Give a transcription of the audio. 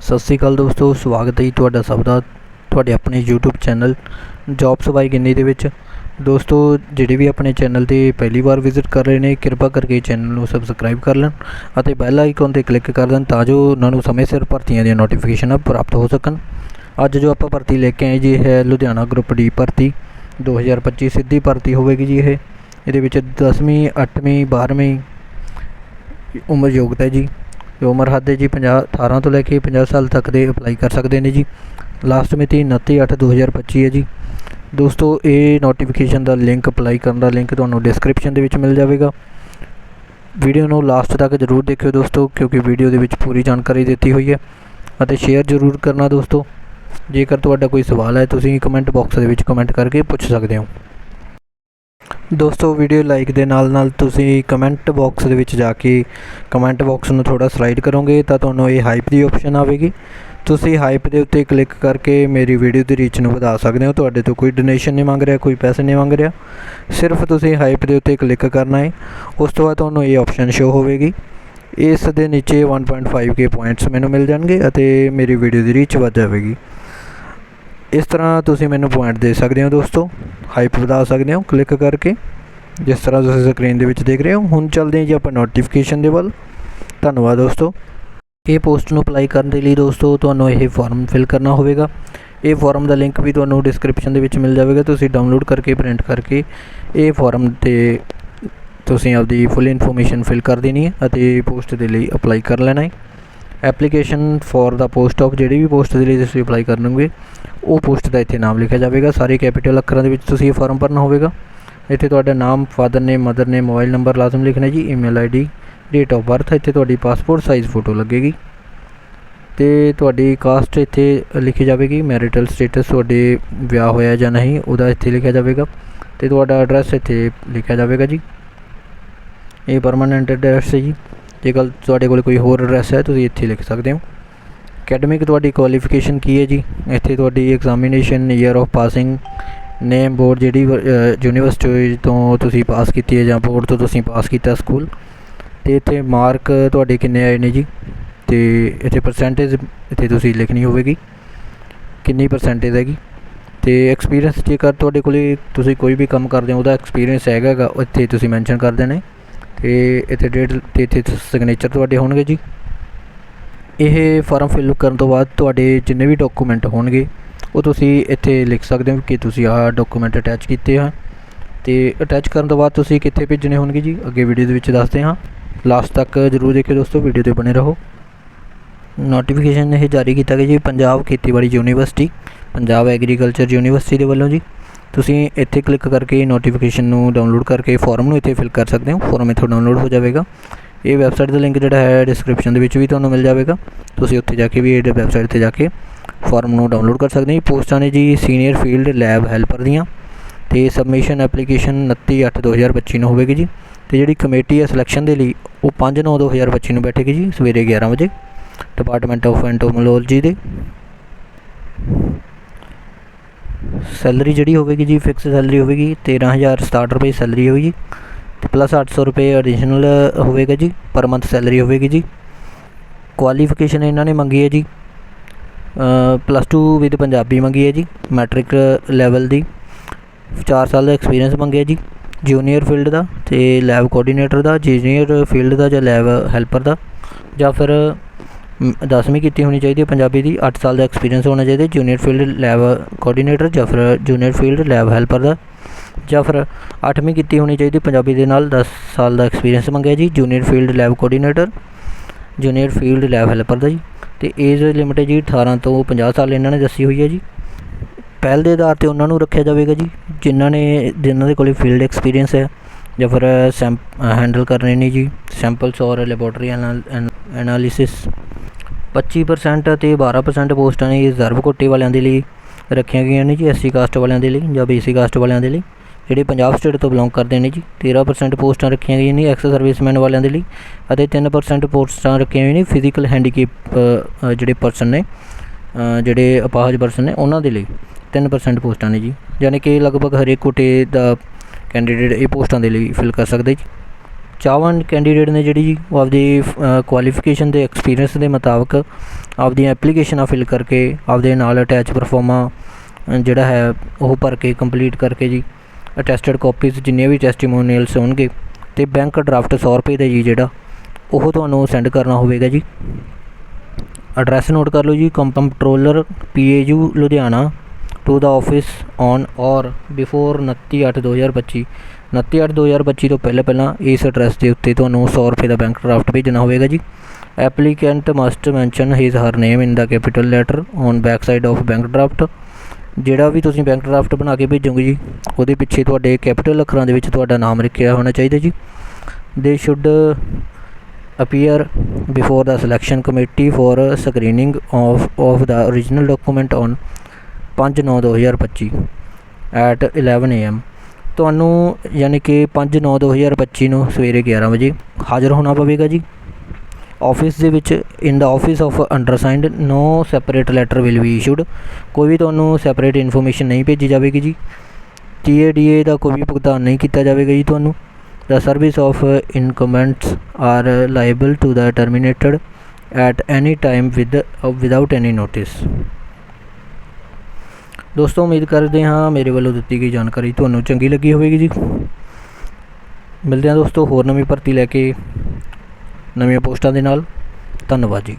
ਸਤਿ ਸ੍ਰੀ ਅਕਾਲ ਦੋਸਤੋ, ਸਵਾਗਤ ਹੈ ਜੀ ਤੁਹਾਡਾ ਸਭ ਦਾ, ਤੁਹਾਡੇ ਆਪਣੇ YouTube channel jobs by Ginni ਦੇ ਵਿੱਚ। ਦੋਸਤੋ, ਜਿਹੜੇ ਵੀ ਆਪਣੇ ਚੈਨਲ ਤੇ ਪਹਿਲੀ ਵਾਰ ਵਿਜ਼ਿਟ ਕਰ ਰਹੇ ਨੇ, ਕਿਰਪਾ ਕਰਕੇ ਚੈਨਲ ਨੂੰ ਸਬਸਕ੍ਰਾਈਬ ਕਰ ਲੈਣ ਅਤੇ ਬੈਲ ਆਈਕਨ ਤੇ ਕਲਿੱਕ ਕਰ ਦੇਣ ਤਾਂ ਜੋ ਉਹਨਾਂ ਨੂੰ ਸਮੇਂ ਸਿਰ ਭਰਤੀਆਂ ਦੀਆਂ ਨੋਟੀਫਿਕੇਸ਼ਨਾਂ ਪ੍ਰਾਪਤ ਹੋ ਸਕਣ। ਅੱਜ ਜੋ ਆਪਾਂ ਭਰਤੀ ਲੈ ਕੇ ਆਏ ਜੀ, ਇਹ ਹੈ ਲੁਧਿਆਣਾ ਗਰੁੱਪ ਡੀ ਭਰਤੀ। 2025 ਸਿੱਧੀ ਭਰਤੀ ਹੋਵੇਗੀ ਜੀ ਇਹ। ਇਹਦੇ ਵਿੱਚ 10ਵੀਂ 8ਵੀਂ 12ਵੀਂ ਉਮਰ ਯੋਗਤਾ ਹੈ ਜੀ। ਉਮਰ ਹੱਦ ਹੈ ਜੀ 50 18 ਤੋਂ ਲੈ ਕੇ 50 ਸਾਲ ਤੱਕ ਦੇ ਅਪਲਾਈ ਕਰ ਸਕਦੇ ਨੇ ਜੀ। ਲਾਸਟ ਮਿਤੀ 29/8/2025 ਹੈ ਜੀ। ਦੋਸਤੋ, ਇਹ ਨੋਟੀਫਿਕੇਸ਼ਨ ਦਾ ਲਿੰਕ ਅਪਲਾਈ ਕਰਨ ਦਾ ਲਿੰਕ ਤੁਹਾਨੂੰ ਡਿਸਕ੍ਰਿਪਸ਼ਨ ਦੇ ਵਿੱਚ ਮਿਲ ਜਾਵੇਗਾ। ਵੀਡੀਓ ਨੂੰ ਲਾਸਟ ਤੱਕ ਜ਼ਰੂਰ ਦੇਖਿਓ ਦੋਸਤੋ, ਕਿਉਂਕਿ ਵੀਡੀਓ ਦੇ ਵਿੱਚ ਪੂਰੀ ਜਾਣਕਾਰੀ ਦਿੱਤੀ ਹੋਈ ਹੈ। ਅਤੇ ਸ਼ੇਅਰ ਜ਼ਰੂਰ ਕਰਨਾ ਦੋਸਤੋ। ਜੇਕਰ ਤੁਹਾਡਾ ਕੋਈ ਸਵਾਲ ਹੈ, ਤੁਸੀਂ ਕਮੈਂਟ ਬਾਕਸ ਦੇ ਵਿੱਚ ਕਮੈਂਟ ਕਰਕੇ ਪੁੱਛ ਸਕਦੇ ਹੋ। ਦੋਸਤੋ ਵੀਡੀਓ ਲਾਈਕ ਦੇ ਨਾਲ ਨਾਲ ਤੁਸੀਂ ਕਮੈਂਟ ਬਾਕਸ ਦੇ ਵਿੱਚ ਜਾ ਕੇ ਕਮੈਂਟ ਬਾਕਸ ਨੂੰ ਥੋੜਾ ਸਲਾਈਡ ਕਰੋਗੇ ਤਾਂ ਤੁਹਾਨੂੰ ਇਹ ਹਾਈਪ ਦੀ ਆਪਸ਼ਨ ਆਵੇਗੀ। ਤੁਸੀਂ ਹਾਈਪ ਦੇ ਉੱਤੇ ਕਲਿੱਕ ਕਰਕੇ ਮੇਰੀ ਵੀਡੀਓ ਦੀ ਰੀਚ ਨੂੰ ਵਧਾ ਸਕਦੇ ਹੋ। ਤੁਹਾਡੇ ਤੋਂ ਕੋਈ ਡੋਨੇਸ਼ਨ ਨਹੀਂ ਮੰਗ ਰਿਹਾ, ਕੋਈ ਪੈਸੇ ਨਹੀਂ ਮੰਗ ਰਿਹਾ। ਸਿਰਫ ਤੁਸੀਂ ਹਾਈਪ ਦੇ ਉੱਤੇ ਕਲਿੱਕ ਕਰਨਾ ਹੈ। ਉਸ ਤੋਂ ਬਾਅਦ ਤੁਹਾਨੂੰ ਇਹ ਆਪਸ਼ਨ ਸ਼ੋ ਹੋਵੇਗੀ। ਇਸ ਦੇ ਨੀਚੇ 1.5k ਪੁਆਇੰਟਸ ਮੈਨੂੰ ਮਿਲ ਜਾਣਗੇ ਅਤੇ ਮੇਰੀ ਵੀਡੀਓ ਦੀ ਰੀਚ ਵਧ ਜਾਵੇਗੀ। ਇਸ ਤਰ੍ਹਾਂ ਤੁਸੀਂ ਮੈਨੂੰ ਪੁਆਇੰਟ ਦੇ ਸਕਦੇ ਹੋ ਦੋਸਤੋ। ਹਾਈਪ ਵਧਾ ਸਕਦੇ ਹੋ ਕਲਿੱਕ ਕਰਕੇ। ਜਿਸ ਤਰ੍ਹਾਂ ਤੁਸੀਂ ਸਕਰੀਨ ਦੇ ਵਿੱਚ ਦੇਖ ਰਹੇ ਹੋ। ਹੁਣ ਚੱਲਦੇ ਹਾਂ ਜੀ ਆਪਾਂ ਨੋਟੀਫਿਕੇਸ਼ਨ ਦੇ ਵੱਲ। ਧੰਨਵਾਦ ਦੋਸਤੋ। ਇਹ ਪੋਸਟ ਨੂੰ ਅਪਲਾਈ ਕਰਨ ਦੇ ਲਈ ਦੋਸਤੋ ਤੁਹਾਨੂੰ ਇਹ ਫਾਰਮ ਫਿਲ ਕਰਨਾ ਹੋਵੇਗਾ। ਇਹ ਫਾਰਮ ਦਾ ਲਿੰਕ ਵੀ ਤੁਹਾਨੂੰ ਡਿਸਕ੍ਰਿਪਸ਼ਨ ਦੇ ਵਿੱਚ ਮਿਲ ਜਾਵੇਗਾ। ਤੁਸੀਂ ਡਾਊਨਲੋਡ ਕਰਕੇ ਪ੍ਰਿੰਟ ਕਰਕੇ ਇਹ ਫਾਰਮ ਤੇ ਤੁਸੀਂ ਆਪਦੀ ਫੁੱਲ ਇਨਫੋਰਮੇਸ਼ਨ ਫਿਲ ਕਰ ਦੇਣੀ ਹੈ ਅਤੇ ਪੋਸਟ ਦੇ ਲਈ ਅਪਲਾਈ ਕਰ ਲੈਣਾ ਹੈ। ਐਪਲੀਕੇਸ਼ਨ ਫॉर ਦਾ ਪੋਸਟ ਆਫ ਜਿਹੜੀ ਵੀ ਪੋਸਟ ਦੇ ਲਈ ਤੁਸੀਂ ਅਪਲਾਈ ਕਰਨਗੇ, ਉਹ ਪੋਸਟ ਦਾ ਇੱਥੇ ਨਾਮ ਲਿਖਿਆ ਜਾਵੇਗਾ। ਸਾਰੇ ਕੈਪੀਟਲ ਅੱਖਰਾਂ ਦੇ ਵਿੱਚ ਤੁਸੀਂ ਇਹ ਫਾਰਮ ਭਰਨਾ ਹੋਵੇਗਾ। ਇੱਥੇ ਤੁਹਾਡਾ ਨਾਮ father name mother name mobile number ਲਾਜ਼ਮ ਲਿਖਣਾ ਜੀ email ID date of birth ਇੱਥੇ ਤੁਹਾਡੀ ਪਾਸਪੋਰਟ ਸਾਈਜ਼ ਫੋਟੋ ਲੱਗੇਗੀ। ਤੇ ਤੁਹਾਡੀ ਕਾਸਟ ਇੱਥੇ ਲਿਖੀ ਜਾਵੇਗੀ ਮੈਰਿਟਲ ਸਟੇਟਸ ਤੁਹਾਡੇ ਵਿਆਹ ਹੋਇਆ ਜਾਂ ਨਹੀਂ, ਉਹਦਾ ਇੱਥੇ ਲਿਖਿਆ ਜਾਵੇਗਾ। ਤੇ ਤੁਹਾਡਾ ਐਡਰੈਸ ਇੱਥੇ ਲਿਖਿਆ ਜਾਵੇਗਾ ਜੀ। ਇਹ ਪਰਮਾਨੈਂਟ ਐਡਰੈਸ ਹੈ ਜੀ। ਜੇਕਰ ਤੁਹਾਡੇ ਕੋਲ ਕੋਈ ਹੋਰ ਐਡਰੈਸ ਹੈ, ਤੁਸੀਂ ਇੱਥੇ ਲਿਖ ਸਕਦੇ ਹੋ। ਅਕੈਡਮਿਕ ਤੁਹਾਡੀ ਕੁਆਲੀਫਿਕੇਸ਼ਨ ਕੀ ਹੈ ਜੀ? ਇੱਥੇ ਤੁਹਾਡੀ examination year of passing name board ਜਿਹੜੀ ਯੂਨੀਵਰਸਿਟੀ ਤੋਂ ਤੁਸੀਂ ਪਾਸ ਕੀਤੀ ਹੈ ਜਾਂ ਬੋਰਡ ਤੋਂ ਤੁਸੀਂ ਪਾਸ ਕੀਤਾ ਸਕੂਲ ਤੇ ਇੱਥੇ ਮਾਰਕ ਤੁਹਾਡੇ ਕਿੰਨੇ ਆਏ ਨੇ ਜੀ? ਤੇ ਇੱਥੇ ਪਰਸੈਂਟੇਜ ਇੱਥੇ ਤੁਸੀਂ ਲਿਖਣੀ ਹੋਵੇਗੀ। ਕਿੰਨੀ ਪਰਸੈਂਟੇਜ ਹੈਗੀ? ਤੇ ਐਕਸਪੀਰੀਅੰਸ ਜੇਕਰ ਤੁਹਾਡੇ ਕੋਲੇ ਤੁਸੀਂ ਕੋਈ ਵੀ ਕੰਮ ਕਰਦੇ ਹੋ, ਉਹਦਾ ਐਕਸਪੀਰੀਅੰਸ ਹੈਗਾਗਾ ਇੱਥੇ ਤੁਸੀਂ ਮੈਂਸ਼ਨ ਕਰ ਦੇਣਾ ਤੇ ਇੱਥੇ ਡੇਟ ਤੇ ਇੱਥੇ ਸਿਗਨੇਚਰ ਤੁਹਾਡੇ ਹੋਣਗੇ ਜੀ। ਇਹ ਫਾਰਮ ਫਿਲ ਕਰਨ ਤੋਂ ਬਾਅਦ ਤੁਹਾਡੇ ਜਿੰਨੇ ਵੀ ਡਾਕੂਮੈਂਟ ਹੋਣਗੇ, ਉਹ ਤੁਸੀਂ ਇੱਥੇ ਲਿਖ ਸਕਦੇ ਹੋ ਕਿ ਤੁਸੀਂ ਆਹ ਡਾਕੂਮੈਂਟ ਅਟੈਚ ਕੀਤੇ ਆ। ਤੇ ਅਟੈਚ ਕਰਨ ਤੋਂ ਬਾਅਦ ਤੁਸੀਂ ਕਿੱਥੇ ਭੇਜਣੇ ਹੋਣਗੇ ਜੀ? ਅੱਗੇ ਵੀਡੀਓ ਦੇ ਵਿੱਚ ਦੱਸਦੇ ਹਾਂ। ਲਾਸਟ ਤੱਕ ਜਰੂਰ ਦੇਖਿਓ ਦੋਸਤੋ ਵੀਡੀਓ ਤੇ ਬਣੇ ਰਹੋ। ਨੋਟੀਫਿਕੇਸ਼ਨ ਇਹ ਜਾਰੀ ਕੀਤਾ ਗਿਆ ਜੀ, ਪੰਜਾਬ ਖੇਤੀਬਾੜੀ ਯੂਨੀਵਰਸਿਟੀ, ਪੰਜਾਬ ਐਗਰੀਕਲਚਰ ਯੂਨੀਵਰਸਿਟੀ ਦੇ ਵੱਲੋਂ ਜੀ। ਤੁਸੀਂ ਇੱਥੇ ਕਲਿੱਕ ਕਰਕੇ ਨੋਟੀਫਿਕੇਸ਼ਨ ਨੂੰ ਡਾਊਨਲੋਡ ਕਰਕੇ ਫਾਰਮ ਨੂੰ ਇੱਥੇ ਫਿਲ ਕਰ ਸਕਦੇ ਹੋ। ਫਾਰਮ ਇੱਥੋਂ ਡਾਊਨਲੋਡ ਹੋ ਜਾਵੇਗਾ। ਇਹ ਵੈਬਸਾਈਟ ਦਾ ਲਿੰਕ ਜਿਹੜਾ ਹੈ ਡਿਸਕ੍ਰਿਪਸ਼ਨ ਦੇ ਵਿੱਚ ਵੀ ਤੁਹਾਨੂੰ ਮਿਲ ਜਾਵੇਗਾ। ਤੁਸੀਂ ਉੱਥੇ ਜਾ ਕੇ ਵੀ ਇਹ ਵੈਬਸਾਈਟ ਤੇ ਜਾ ਕੇ ਫਾਰਮ ਨੂੰ ਡਾਊਨਲੋਡ ਕਰ ਸਕਦੇ ਹੋ। ਪੋਸਟਾਂ ਨੇ ਜੀ ਸੀਨੀਅਰ ਫੀਲਡ ਲੈਬ ਹੈਲਪਰ ਦੀਆਂ ਤੇ ਸਬਮਿਸ਼ਨ ਐਪਲੀਕੇਸ਼ਨ 29/8/2025 ਨੂੰ ਹੋਵੇਗੀ ਜੀ। ਤੇ ਜਿਹੜੀ ਕਮੇਟੀ ਹੈ ਸਿਲੈਕਸ਼ਨ ਦੇ ਲਈ ਉਹ 5/9/2025 ਨੂੰ ਬੈਠੇਗੀ ਜੀ ਸਵੇਰੇ 11 ਵਜੇ। ਡਿਪਾਰਟਮੈਂਟ ਆਫ ਐਂਟੋਮੋਲੋਜੀ ਦੇ। ਸੈਲਰੀ ਜਿਹੜੀ ਹੋਵੇਗੀ ਜੀ ਫਿਕਸ ਸੈਲਰੀ ਹੋਵੇਗੀ 13067 ਰੁਪਏ ਸੈਲਰੀ ਹੋਵੇਗੀ ਤੇ ਪਲੱਸ 800 ਰੁਪਏ ਐਡੀਸ਼ਨਲ ਹੋਵੇਗਾ ਜੀ ਪਰ ਮੰਥ ਸੈਲਰੀ ਹੋਵੇਗੀ ਜੀ। ਕੁਆਲੀਫਿਕੇਸ਼ਨ ਇਹਨਾਂ ਨੇ ਮੰਗੀ ਹੈ ਜੀ ਪਲੱਸ 2 ਵਿਦ ਪੰਜਾਬੀ ਮੰਗੀ ਹੈ ਜੀ ਮੈਟ੍ਰਿਕ ਲੈਵਲ ਦੀ। 4 ਸਾਲ ਦਾ ਐਕਸਪੀਰੀਅੰਸ ਮੰਗਿਆ ਜੀ ਜੂਨੀਅਰ ਫੀਲਡ ਦਾ ਤੇ ਲੈਬ ਕੋਆਰਡੀਨੇਟਰ ਦਾ ਜੂਨੀਅਰ ਫੀਲਡ ਦਾ ਜਾਂ ਲੈਬ ਹੈਲਪਰ ਦਾ ਜਾਂ ਫਿਰ 10ਵੀਂ ਕੀਤੀ ਹੋਣੀ ਚਾਹੀਦੀ ਹੈ। ਪੰਜਾਬੀ ਦੀ ਅੱਠ ਸਾਲ ਦਾ ਐਕਸਪੀਰੀਅੰਸ ਹੋਣਾ ਚਾਹੀਦਾ ਜੂਨੀਅਰ ਫੀਲਡ ਲੈਬ ਕੋਆਰਡੀਨੇਟਰ ਜਾਂ ਫਿਰ ਜੂਨੀਅਰ ਫੀਲਡ ਲੈਬ ਹੈਲਪਰ ਦਾ। ਜਾਂ ਫਿਰ ਅੱਠਵੀਂ ਕੀਤੀ ਹੋਣੀ ਚਾਹੀਦੀ ਪੰਜਾਬੀ ਦੇ ਨਾਲ 10 ਸਾਲ ਦਾ ਐਕਸਪੀਰੀਅੰਸ ਮੰਗਿਆ ਜੀ। Junior field lab coordinator junior field lab helper ਦਾ ਜੀ। ਅਤੇ ਏਜ ਲਿਮਿਟ ਜੀ 18 ਤੋਂ 50 ਸਾਲ ਇਹਨਾਂ ਨੇ ਦੱਸੀ ਹੋਈ ਹੈ ਜੀ। ਪਹਿਲ ਦੇ ਆਧਾਰ ਤੇ ਉਹਨਾਂ ਨੂੰ ਰੱਖਿਆ ਜਾਵੇਗਾ ਜੀ। ਜਿਨ੍ਹਾਂ ਨੇ, ਜਿਨ੍ਹਾਂ ਦੇ ਕੋਲੇ ਫੀਲਡ ਐਕਸਪੀਰੀਅੰਸ ਹੈ। ਜਾਂ ਫਿਰ ਸੈਂਪ ਹੈਂਡਲ ਕਰਨੇ ਨੇ ਜੀ। ਸੈਂਪਲਸ ਔਰ ਲੈਬੋਰੇਟਰੀ ਐਨਾਲਿਸਿਸ 25% ਅਤੇ 12% ਪੋਸਟਾਂ ਨੇ ਰਿਜ਼ਰਵ ਕੋਟੇ ਵਾਲਿਆਂ ਦੇ ਲਈ ਰੱਖੀਆਂ ਗਈਆਂ ਨੇ ਜੀ, ਐਸਸੀ ਕਾਸਟ ਵਾਲਿਆਂ ਦੇ ਲਈ ਜਾਂ ਬੀਸੀ ਕਾਸਟ ਵਾਲਿਆਂ ਦੇ ਲਈ, ਜਿਹੜੇ ਪੰਜਾਬ ਸਟੇਟ ਤੋਂ ਬਿਲੋਂਗ ਕਰਦੇ ਨੇ ਜੀ। 13% ਪੋਸਟਾਂ ਰੱਖੀਆਂ ਗਈਆਂ ਨੇ ਐਕਸ ਸਰਵਿਸਮੈਨ ਵਾਲਿਆਂ ਦੇ ਲਈ ਅਤੇ 3% ਪੋਸਟਾਂ ਰੱਖੀਆਂ ਹੋਈਆਂ ਨੇ ਫਿਜ਼ੀਕਲ ਹੈਂਡੀਕੈਪ ਜਿਹੜੇ ਪਰਸਨ ਨੇ ਜਿਹੜੇ ਅਪਾਹਜ ਪਰਸਨ ਨੇ, ਉਹਨਾਂ ਦੇ ਲਈ 3% ਪੋਸਟਾਂ ਨੇ ਜੀ। ਯਾਨੀ ਕਿ ਲਗਭਗ ਹਰੇਕ ਕੋਟੇ ਦਾ ਕੈਂਡੀਡੇਟ ਇਹ ਪੋਸਟਾਂ ਦੇ ਲਈ ਫਿਲ ਕਰ ਸਕਦੇ ਜੀ। ਚਾਹਵਾਨ ਕੈਂਡੀਡੇਟ ਨੇ ਜਿਹੜੀ ਜੀ ਉਹ ਆਪਦੀ ਕੁਆਲੀਫਿਕੇਸ਼ਨ ਦੇ ਐਕਸਪੀਰੀਅੰਸ ਦੇ ਮੁਤਾਬਕ ਆਪਦੀਆਂ ਐਪਲੀਕੇਸ਼ਨਾਂ ਫਿਲ ਕਰਕੇ ਆਪਦੇ ਨਾਲ ਅਟੈਚ ਪਰਫਾਰਮਾ ਜਿਹੜਾ ਹੈ, ਉਹ ਭਰ ਕੇ ਕੰਪਲੀਟ ਕਰਕੇ ਜੀ ਅਟੈਸਟਡ ਕਾਪੀਜ਼ ਜਿੰਨੀਆਂ ਵੀ ਟੈਸਟੀਮੋਨੀਅਲਸ ਹੋਣਗੇ ਅਤੇ ਬੈਂਕ ਡਰਾਫਟ 100 ਰੁਪਏ ਦਾ ਜੀ ਜਿਹੜਾ, ਉਹ ਤੁਹਾਨੂੰ ਸੈਂਡ ਕਰਨਾ ਹੋਵੇਗਾ ਜੀ। ਐਡਰੈਸ ਨੋਟ ਕਰ ਲਓ ਜੀ comptroller P A U Ludhiana. To the office on or before 29/8/2025 29/8/2025 ਤੋਂ ਪਹਿਲਾਂ ਪਹਿਲਾਂ ਇਸ ਐਡਰੈੱਸ ਦੇ ਉੱਤੇ ਤੁਹਾਨੂੰ ਸੌ ਰੁਪਏ ਦਾ ਬੈਂਕ ਡਰਾਫਟ ਭੇਜਣਾ ਹੋਵੇਗਾ ਜੀ। Applicant must mention his her name in the capital letter on back side of bank draft ਜਿਹੜਾ ਵੀ ਤੁਸੀਂ ਬੈਂਕ ਡਰਾਫਟ ਬਣਾ ਕੇ ਭੇਜੋਗੇ ਜੀ, ਉਹਦੇ ਪਿੱਛੇ ਤੁਹਾਡੇ ਕੈਪੀਟਲ ਅੱਖਰਾਂ ਦੇ ਵਿੱਚ ਤੁਹਾਡਾ ਨਾਮ ਲਿਖਿਆ ਹੋਣਾ ਚਾਹੀਦਾ ਜੀ। They should appear before the selection committee for screening of of the original document on 5/9/2025 at 11 am ਤੁਹਾਨੂੰ ਯਾਨੀ ਕਿ 5/9/2025 ਨੂੰ ਸਵੇਰੇ 11 ਵਜੇ ਹਾਜ਼ਰ ਹੋਣਾ ਪਵੇਗਾ ਜੀ। ਆਫਿਸ ਦੇ ਵਿੱਚ in the office of undersigned no separate letter will be issued ਕੋਈ ਵੀ ਤੁਹਾਨੂੰ ਸੈਪਰੇਟ ਇਨਫੋਰਮੇਸ਼ਨ ਨਹੀਂ ਭੇਜੀ ਜਾਵੇਗੀ ਜੀ। TADA ਦਾ ਕੋਈ ਵੀ ਭੁਗਤਾਨ ਨਹੀਂ ਕੀਤਾ ਜਾਵੇਗਾ ਜੀ ਤੁਹਾਨੂੰ। The service of uh, incumbents are uh, liable to the terminated at any time with uh, without any notice. ਦੋਸਤੋ, ਉਮੀਦ ਕਰਦੇ ਹਾਂ ਮੇਰੇ ਵੱਲੋਂ ਦਿੱਤੀ ਗਈ ਜਾਣਕਾਰੀ ਤੁਹਾਨੂੰ ਚੰਗੀ ਲੱਗੀ ਹੋਵੇਗੀ ਜੀ। ਮਿਲਦੇ ਹਾਂ ਦੋਸਤੋ, ਹੋਰ ਨਵੀਂ ਭਰਤੀ ਲੈ ਕੇ ਨਵੀਆਂ ਪੋਸਟਾਂ ਦੇ ਨਾਲ। ਧੰਨਵਾਦ ਜੀ।